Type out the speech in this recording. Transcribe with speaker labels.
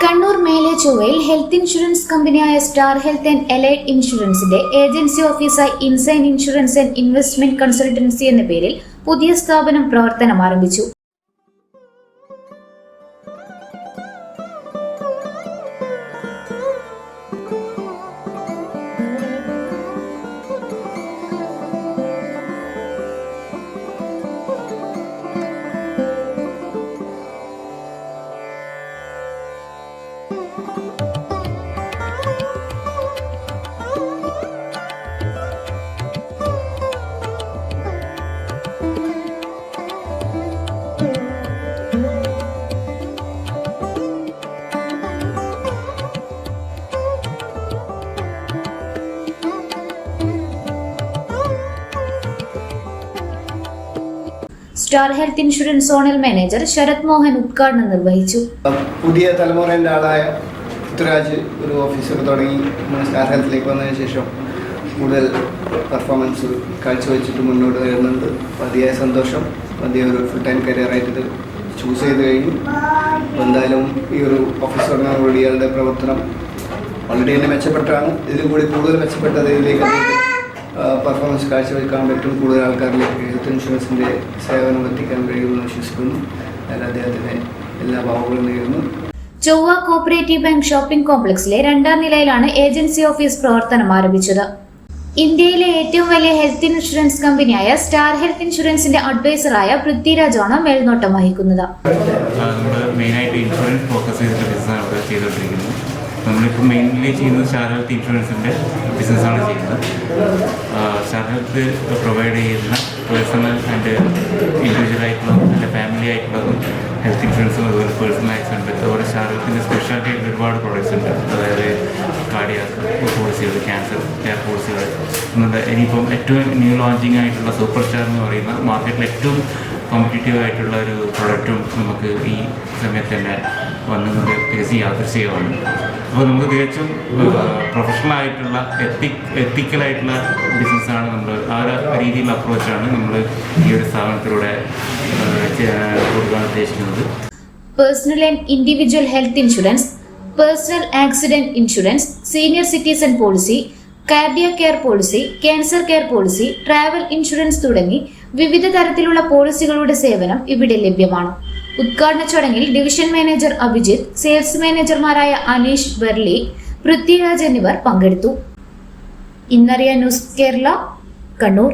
Speaker 1: കണ്ണൂർ മേലെ ചൊവ്വയിൽ health insurance കമ്പനിയായ സ്റ്റാർ ഹെൽത്ത് ആൻഡ് എലൈഡ് ഇൻഷുറൻസിന്റെ ഏജൻസി ഓഫീസായി insane insurance and investment consultancy എന്ന പേരിൽ പുതിയ സ്ഥാപനം പ്രവർത്തനം ആരംഭിച്ചു star health insurance zonal manager Sarath Mohan ഉദ്ഘാടനം നിർവഹിച്ചു.
Speaker 2: പുതിയ തലമുറയുടെ ആളായ പൃഥ്വിരാജ് ഒരു ഓഫീസർ തുടങ്ങി. സ്റ്റാർ ഹെൽത്തിലേക്ക് വന്നതിന് ശേഷം കൂടുതൽ പെർഫോമൻസ് കാഴ്ചവെച്ചിട്ട് മുന്നോട്ട് വരുന്നുണ്ട്. അതിയായ സന്തോഷം. അതിയ ഒരു ഫുൾ ടൈം കരിയർ ആയിട്ട് ചൂസ് ചെയ്ത് കഴിഞ്ഞു. എന്തായാലും ഈ ഒരു ഓഫീസ് തുടങ്ങുന്നതോടുകൂടി ഇയാളുടെ പ്രവർത്തനം ഓൾറെഡി തന്നെ മെച്ചപ്പെട്ടാണ് ഇതിലും കൂടി കൂടുതൽ മെച്ചപ്പെട്ട ഇതിലേക്ക് പെർഫോമൻസ് കാഴ്ചവെക്കാൻ പറ്റും. കൂടുതൽ ആൾക്കാരിലേക്ക് ഹെൽത്ത് ഇൻഷുറൻസിന്റെ സേവനം എത്തിക്കാൻ കഴിയുമെന്ന് വിശ്വസിക്കുന്നു. അതിൽ അദ്ദേഹത്തിന് എല്ലാ ഭാവങ്ങളും നേരുന്നു.
Speaker 1: ചൊവ്വ കോപ്പറേറ്റീവ് ബാങ്ക് ഷോപ്പിംഗ് കോംപ്ലക്സിലെ രണ്ടാം നിലയിലാണ് ഏജൻസി ഓഫീസ് പ്രവർത്തനം ആരംഭിച്ചത്. ഇന്ത്യയിലെ ഏറ്റവും വലിയ ഹെൽത്ത് ഇൻഷുറൻസ് കമ്പനിയായ സ്റ്റാർ ഹെൽത്ത് ഇൻഷുറൻസിന്റെ അഡ്വൈസറായ പൃഥ്വിരാജാണ് മേൽനോട്ടം വഹിക്കുന്നത്.
Speaker 3: നമ്മൾ മെയിനായിട്ട് ഇൻഷുറൻസ് ഫോക്കസ് ചെയ്തിട്ട് ബിസിനസ് ചെയ്തുകൊണ്ടിരിക്കുന്നത്. നമ്മളിപ്പോൾ മെയിൻലി ചെയ്യുന്നത് സ്റ്റാർ ഹെൽത്ത് ഇൻഷുറൻസിന്റെ ബിസിനസ്സാണ് ചെയ്യുന്നത്. സ്റ്റാർ ഹെൽത്ത് പ്രൊവൈഡ് ചെയ്യുന്ന പേഴ്സണൽ ആൻഡ് ഇൻഡിവിജ്വൽ ആയിട്ടുള്ളതും എന്റെ ഫാമിലി ആയിട്ടുള്ളതും ഹെൽത്ത് ഇൻഷുറൻസും അതുപോലെ പേഴ്സണൽ ആക്സിഡന്റ് അതുപോലെ സ്റ്റാർ ഹെൽത്തിന്റെ സ്പെഷ്യാലിറ്റി ആയിട്ട് ഒരുപാട് പ്രോഡക്റ്റ്സ് ഉണ്ട്. അതായത് കാർഡിയാക്ക് പോളിസികൾ ക്യാൻസർ കെയർ പോളിസികൾ എന്നുണ്ട് ഇനിയിപ്പം ഏറ്റവും ന്യൂ ലോഞ്ചിങ് ആയിട്ടുള്ള സൂപ്പർ സ്റ്റാർ എന്ന് പറയുന്ന മാർക്കറ്റിൽ ഏറ്റവും കോമ്പറ്റീറ്റീവ് ആയിട്ടുള്ള ഒരു പ്രൊഡക്റ്റും നമുക്ക് ഈ സമയത്ത് തന്നെ വന്നത് തികച്ചും യാദൃശ്ചികമാണ് അപ്പോൾ നമുക്ക് തികച്ചും പ്രൊഫഷണൽ ആയിട്ടുള്ള എത്തിക് എത്തിക്കലായിട്ടുള്ള ബിസിനസ്സാണ് നമ്മൾ ആ ഒരു രീതിയിലുള്ള അപ്രോച്ചാണ് നമ്മൾ ഈ ഒരു സ്ഥാപനത്തിലൂടെ കൊടുക്കാൻ ഉദ്ദേശിക്കുന്നത്.
Speaker 1: Personal and individual health insurance personal accident insurance senior citizen policy cardio care policy cancer care policy travel insurance തുടങ്ങി വിവിധ തരത്തിലുള്ള പോളിസികളുടെ സേവനം ഇവിടെ ലഭ്യമാണ്. ഉദ്ഘാടന ചടങ്ങിൽ ഡിവിഷൻ മാനേജർ അഭിജിത്ത് സെയിൽസ് മാനേജർമാരായ അനീഷ് ബെർലി പൃഥ്വിരാജ് എന്നിവർ പങ്കെടുത്തു. ഇന്നറിയ ന്യൂസ് കേരള കണ്ണൂർ.